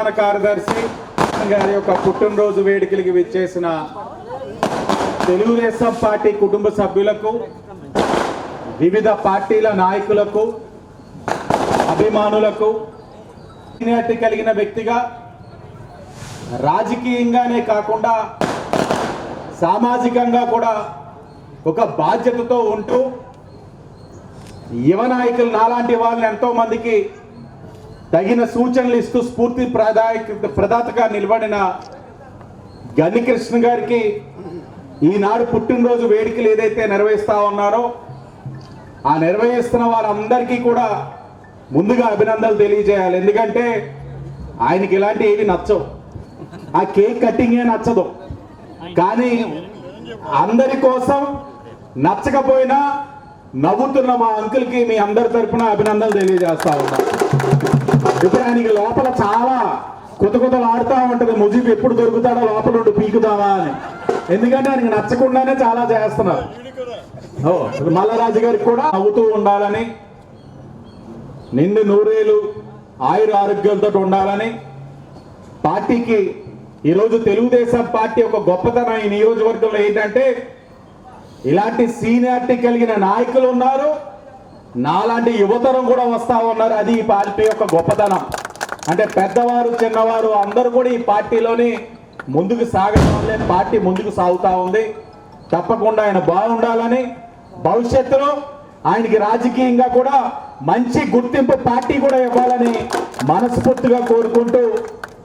ప్రధాన కార్యదర్శి గారి యొక్క పుట్టినరోజు వేడుకలకి విచ్చేసిన తెలుగుదేశం పార్టీ కుటుంబ సభ్యులకు వివిధ పార్టీల నాయకులకు అభిమానులకు సీనియారిటీ కలిగిన వ్యక్తిగా రాజకీయంగానే కాకుండా సామాజికంగా కూడా ఒక బాధ్యతతో ఉంటూ యువ నాయకులు నాలాంటి వాళ్ళని ఎంతో మందికి తగిన సూచనలు ఇస్తూ స్ఫూర్తి ప్రదాయక ప్రదాతగా నిలబడిన గనికృష్ణ గారికి ఈనాడు పుట్టినరోజు వేడుకలు ఏదైతే నిర్వహిస్తా ఉన్నారో ఆ నిర్వహిస్తున్న వారందరికీ కూడా ముందుగా అభినందనలు తెలియజేయాలి. ఎందుకంటే ఆయనకి ఇలాంటి ఏవి నచ్చవు. ఆ కేక్ కటింగే నచ్చదు. కానీ అందరి కోసం నచ్చకపోయినా నవ్వుతున్న మా అంకుల్కి మీ అందరి తరఫున అభినందనలు తెలియజేస్తా ఉన్నారు ఇప్పుడు లోపల చాలా కొత్త కొత్తలు ఆడుతూ ఉంటుంది. ముజీబ్ ఎప్పుడు దొరుకుతాడో లోపల ఉండి పీకుదామా అని. ఎందుకంటే ఆయనకి నచ్చకుండానే చాలా చేస్తున్నారు. ఓ మల్లరాజు గారికి కూడా నవ్వుతూ ఉండాలని నిండు నూరేలు ఆయుర ఆరోగ్యాలతో ఉండాలని పార్టీకి ఈరోజు తెలుగుదేశం పార్టీ ఒక గొప్పతనం ఈ నియోజకవర్గంలో ఏంటంటే ఇలాంటి సీనియారిటీ కలిగిన నాయకులు ఉన్నారు. నాలాంటి యువతరం కూడా వస్తా ఉన్నారు. అది ఈ పార్టీ యొక్క గొప్పతనం. అంటే పెద్దవారు చిన్నవారు అందరూ కూడా ఈ పార్టీలోని ముందుకు సాగడం వల్లే పార్టీ ముందుకు సాగుతా ఉంది. తప్పకుండా ఆయన బాగుండాలని భవిష్యత్తులో ఆయనకి రాజకీయంగా కూడా మంచి గుర్తింపు పార్టీ కూడా ఇవ్వాలని మనస్ఫూర్తిగా కోరుకుంటూ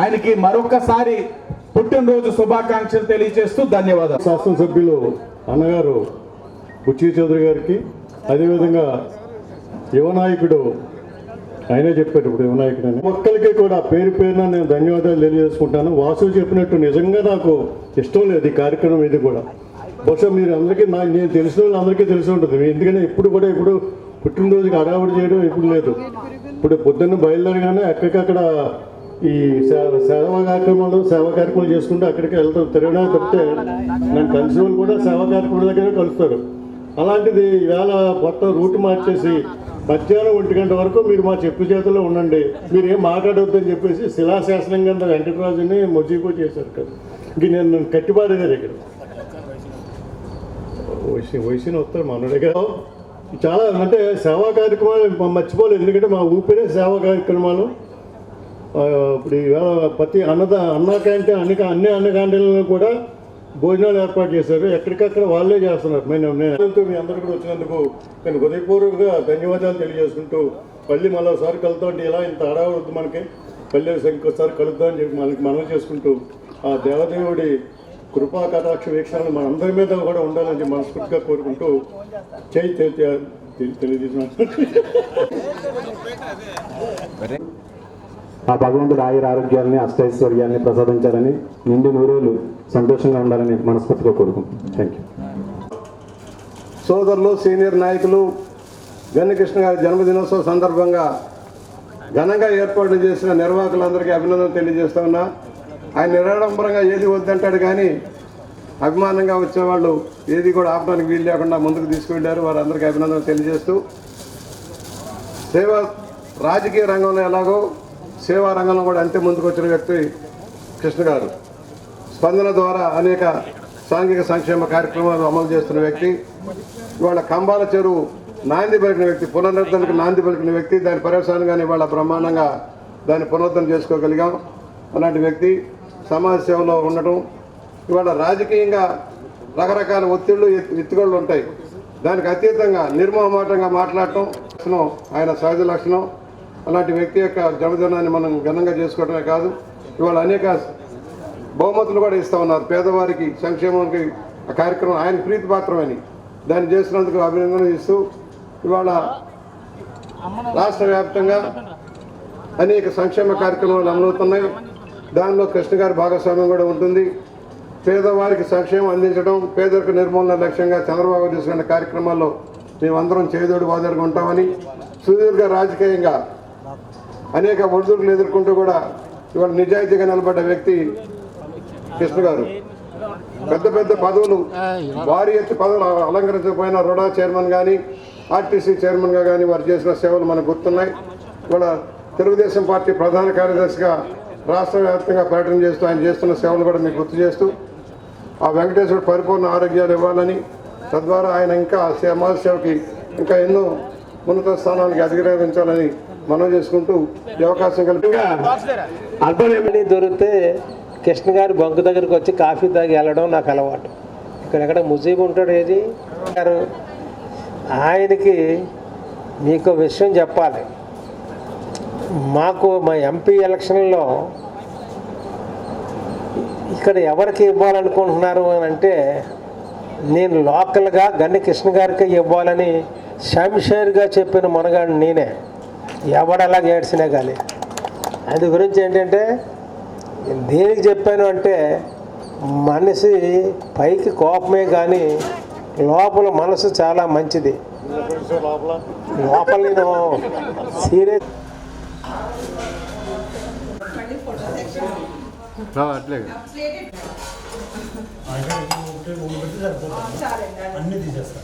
ఆయనకి మరొకసారి పుట్టినరోజు శుభాకాంక్షలు తెలియజేస్తూ ధన్యవాదాలు. శాసనసభ్యులు అన్నగారు బుచ్చి చౌదరి గారికి అదేవిధంగా యువ నాయకుడు ఆయనే చెప్పేటప్పుడు ఇప్పుడు యువ నాయకుడు అని. ఒక్కరికి కూడా పేరు పేరున నేను ధన్యవాదాలు తెలియజేసుకుంటాను. వాసు చెప్పినట్టు నిజంగా నాకు ఇష్టం లేదు ఈ కార్యక్రమం ఇది కూడా. బహుశా మీరు అందరికీ నా నేను తెలిసిన వాళ్ళు అందరికీ తెలిసి ఉంటుంది. ఎందుకంటే ఇప్పుడు కూడా ఇప్పుడు పుట్టినరోజుకి హడావుడి చేయడం ఇప్పుడు లేదు. ఇప్పుడు పొద్దున్న బయలుదేరగానే ఎక్కడికక్కడ ఈ సేవా కార్యక్రమాలు సేవా కార్యక్రమాలు చేసుకుంటూ అక్కడికి వెళ్తాం. తిరగడానికి తప్పితే నన్ను కలిసిన వాళ్ళు కూడా సేవా కార్యక్రమాల దగ్గర కలుస్తారు. అలాంటిది ఈవేళ కొత్త రూట్ మార్చేసి మధ్యాహ్నం ఒంటి గంట వరకు మీరు మా చెప్పు చేతుల్లో ఉండండి. మీరు ఏం మాట్లాడవద్దని చెప్పేసి శిలాశాసనం కింద వెంకటరాజుని మొజీకో చేశారు కదా. ఇంక నేను నన్ను కట్టిపాడేదారు ఇక్కడ వయసు వయసుని వస్తారు మనడిగా చాలా అంటే సేవా కార్యక్రమాలు మర్చిపోలేదు. ఎందుకంటే మా ఊపిరే సేవా కార్యక్రమాలు. ఇప్పుడు ఈవేళ ప్రతి అన్నద అన్న క్యాంటీన్ అన్ని అన్ని అన్న క్యాంటీన్లను కూడా భోజనాలు ఏర్పాటు చేశారు ఎక్కడికక్కడ వాళ్ళే చేస్తున్నారు మేము నేను మీ అందరూ కూడా వచ్చినందుకు నేను హృదయపూర్వకంగా ధన్యవాదాలు తెలియజేసుకుంటూ మళ్ళీ మరోసారి ఒకసారి కలుద్దాం ఇలా ఇంత ఆడవద్దు మనకి మళ్ళీ ఇంకోసారి కలుద్దాం అని చెప్పి మనకి మనం చేసుకుంటూ ఆ దేవదేవుడి కృపా కటాక్ష వీక్షణలు మన అందరి మీద కూడా ఉండాలని మనస్ఫూర్తిగా కోరుకుంటూ చేయి తెలియజేసిన ఆ భగవంతుడు ఆయుర ఆరోగ్యాలని అష్టైశ్వర్యాన్ని ప్రసాదించాలని నిండి నూరేళ్ళు సంతోషంగా ఉండాలని మనస్ఫూర్తిగా కోరుకుంటున్నాను. థ్యాంక్ యూ సోదరులు సీనియర్ నాయకులు గన్నకృష్ణ గారి జన్మదినోత్సవం సందర్భంగా ఘనంగా ఏర్పాట్లు చేసిన నిర్వాహకులందరికీ అభినందనలు తెలియజేస్తా ఉన్నా. ఆయన నిరాడంబరంగా ఏది వద్దంటాడు కానీ అభిమానంగా వచ్చేవాళ్ళు ఏది కూడా ఆపడానికి వీలు లేకుండా ముందుకు తీసుకువెళ్ళారు. వారందరికీ అభినందనలు తెలియజేస్తూ సేవ రాజకీయ రంగంలో ఎలాగో సేవా రంగంలో కూడా అంతే ముందుకు వచ్చిన వ్యక్తి కృష్ణ గారు. స్పందన ద్వారా అనేక సాంఘిక సంక్షేమ కార్యక్రమాలు అమలు చేస్తున్న వ్యక్తి ఇవాళ కంబాల చెరువు నాంది పలికిన వ్యక్తి పునరుద్ధరణకు నాంది పలికిన వ్యక్తి దాని పర్యవసానంగానే ఇవాళ బ్రహ్మాండంగా దాన్ని పునరుద్ధరణ చేసుకోగలిగాం. అలాంటి వ్యక్తి సమాజ సేవలో ఉండటం ఇవాళ రాజకీయంగా రకరకాల ఒత్తిళ్ళు ఎత్తుగళ్ళు ఉంటాయి. దానికి అతీతంగా నిర్మోహమాటంగా మాట్లాడటం ఆయన సహజ లక్షణం. అలాంటి వ్యక్తి యొక్క జన్మదినాన్ని మనం ఘనంగా చేసుకోవడమే కాదు ఇవాళ అనేక బహుమతులు కూడా ఇస్తా ఉన్నారు. పేదవారికి సంక్షేమానికి ఆ కార్యక్రమం ఆయన ప్రీతి పాత్రమని. దాన్ని చేసినందుకు అభినందన ఇస్తూ ఇవాళ రాష్ట్ర వ్యాప్తంగా అనేక సంక్షేమ కార్యక్రమాలు అమలవుతున్నాయి. దానిలో కృష్ణ గారి భాగస్వామ్యం కూడా ఉంటుంది. పేదవారికి సంక్షేమం అందించడం పేదరిక నిర్మూలన లక్ష్యంగా చంద్రబాబు తీసుకున్న కార్యక్రమాల్లో మేమందరం చేదోడు వాదోడుగా ఉంటామని సుదీర్ఘ రాజకీయంగా అనేక ఒడిదుడుకులు ఎదుర్కొంటూ కూడా ఇవాళ నిజాయితీగా నిలబడ్డ వ్యక్తి కృష్ణ గారు. పెద్ద పెద్ద పదవులు భారీ ఎత్తు పదవులు అలంకరించకపోయిన రుడా చైర్మన్ కానీ ఆర్టీసీ చైర్మన్గా కానీ వారు చేసిన సేవలు మనకు గుర్తున్నాయి. ఇవాళ తెలుగుదేశం పార్టీ ప్రధాన కార్యదర్శిగా రాష్ట్ర వ్యాప్తంగా పర్యటన చేస్తూ ఆయన చేస్తున్న సేవలు కూడా మీకు గుర్తు చేస్తూ ఆ వెంకటేశ్వరుడు పరిపూర్ణ ఆరోగ్యాలు ఇవ్వాలని తద్వారా ఆయన ఇంకా సమాజ సేవకి ఇంకా ఎన్నో ఉన్నత స్థానానికి అధిగమించాలని మనం చేసుకుంటూ అవకాశం కలిపి అల్పలేమని దొరికితే కృష్ణ గారు బంకు దగ్గరికి వచ్చి కాఫీ తాగి వెళ్ళడం నాకు అలవాటు. ఇక్కడ ఎక్కడ ముజీబ్ ఉంటాడు ఏది? గారు ఆయనకి మీకు విషయం చెప్పాలి. మాకు మా ఎంపీ ఎలక్షన్లో ఇక్కడ ఎవరికి ఇవ్వాలనుకుంటున్నారు అని అంటే నేను లోకల్గా గన్ని కృష్ణ గారికి ఇవ్వాలని షంషేర్గా చెప్పిన మనగాడు నేనే. ఎవడలా ఏడ్చినా కానీ అందు గురించి ఏంటంటే నేను దేనికి చెప్పాను అంటే మనిషి పైకి కోపమే కానీ లోపల మనసు చాలా మంచిది. లోపల నేను సీరియస్. అట్లే. అన్ని తీసేస్తా.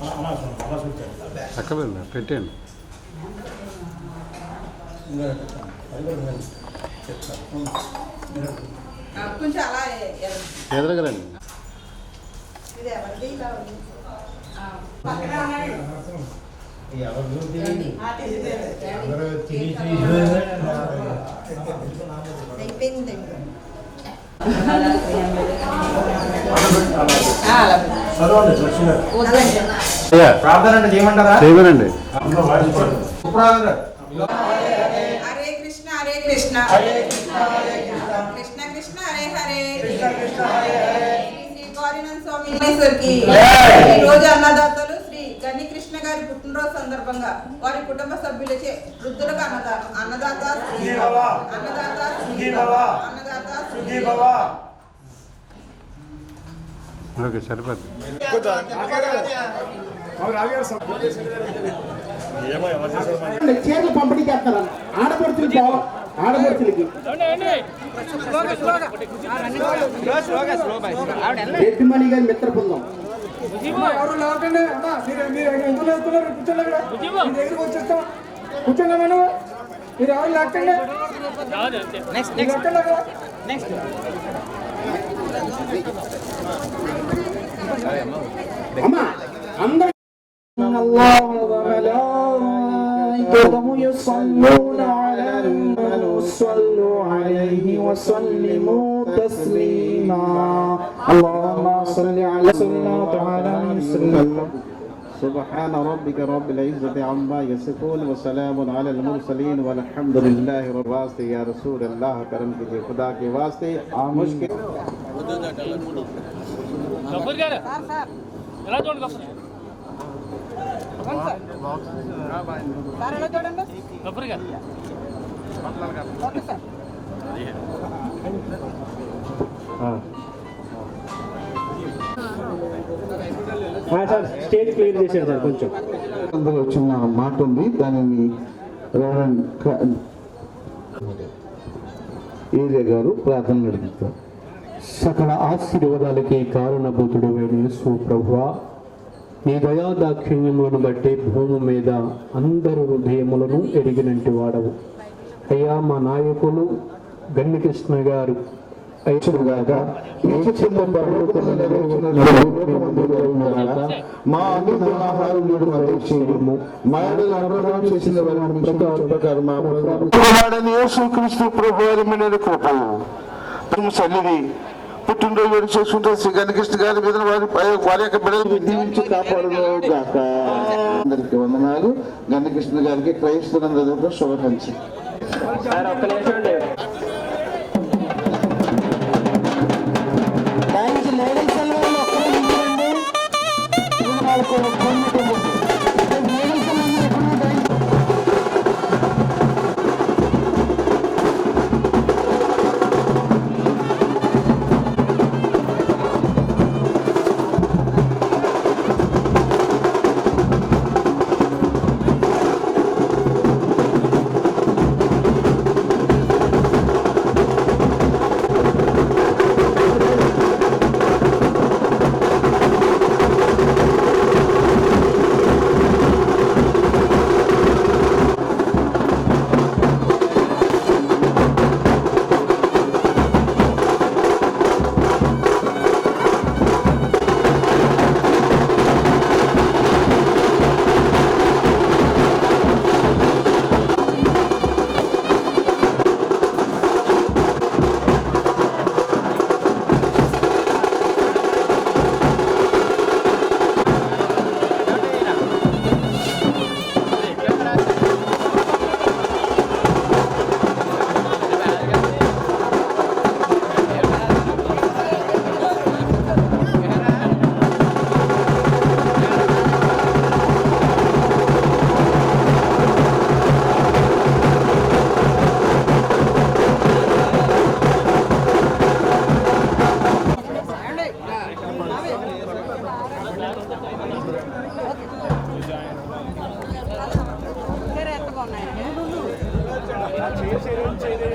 అలా చూడండి అలా చూడండి చక్క పెట్టండి కొంచెం అలా ఎ- ఎ- ఎదురగరండి ఇది ఎవరిది ఇలా ఉంది? ఆ, పక్కన ఉన్నాడు. ఆ, తెలియదు. అయిపోయింది ఆ, అలా. చదవండి లక్ష్మి గారు వద్దండి. చేయమనండి కృష్ణ. కృష్ణ కృష్ణ. హరే హరే. శ్రీ గౌరీనంద స్వామి విఘ్నేశ్వర్కి. ఈ రోజు అన్నదాతలు శ్రీ గని కృష్ణ గారి పుట్టినరోజు సందర్భంగా వారి కుటుంబ సభ్యులచే వృద్ధులకు అన్నదానం. అన్నదాత శ్రీ అన్నదాత శ్రీ అన్నదాత శ్రీ ఓకే సరిపోద్ది. చీరలు పంపిణీ చేస్తారు ఆడపడుచులు పోవ- ఆడపడుచులకి. రెడ్డి గారి మిత్ర బృందం ఎవరు లేకండి అమ్మా మీరు మీరు ఎందుకు లేస్తున్నారు కూర్చోండి అక్కడ మీ దగ్గరికి వచ్చేస్తాం కూర్చోండి మీరు ఎవరు లేకండి అమ్మా అందరూ الله يصلون على النبي صلوا عليه وسلموا تسليما. اللهم صل على سيدنا تعالى وسلم سبحان ربك رب العزة عما يصفون وسلام على المرسلين والحمد لله رب واسطے یا رسول اللہ کرم کیجیے خدا کے واسطے. مشکل؟ సార్ స్టేజ్ క్లియర్ చేశారు సార్ కొంచెం. అందులో చిన్న మాట ఉంది దానిని ఏరియా గారు ప్రార్థన నడిపిస్తారు సకల ఆశీర్వాదాలకి కారణభూతుడు యేసు ప్రభువా నీ దయాదాక్షిణ్యములను బట్టి భూమి మీద అందరు హృదయములను ఎరిగినంటి వాడవు. అయ్యా మా నాయకులు గన్నికృష్ణ గారు మా అన్ని ఆహారం నేడు మా ఎడల చేసిన ప్రకారం మా సన్నిధి పుట్టినరోజు వేడుక చేసుకుంటే శ్రీ గణకృష్ణ గారి మీద వారి వారి యొక్క బిడ్డలు దీవించి అందరికి వందనాలు. గణకృష్ణ గారికి క్రైస్తవులందరికీ శుభాకాంక్షలు. ചെയ്ത്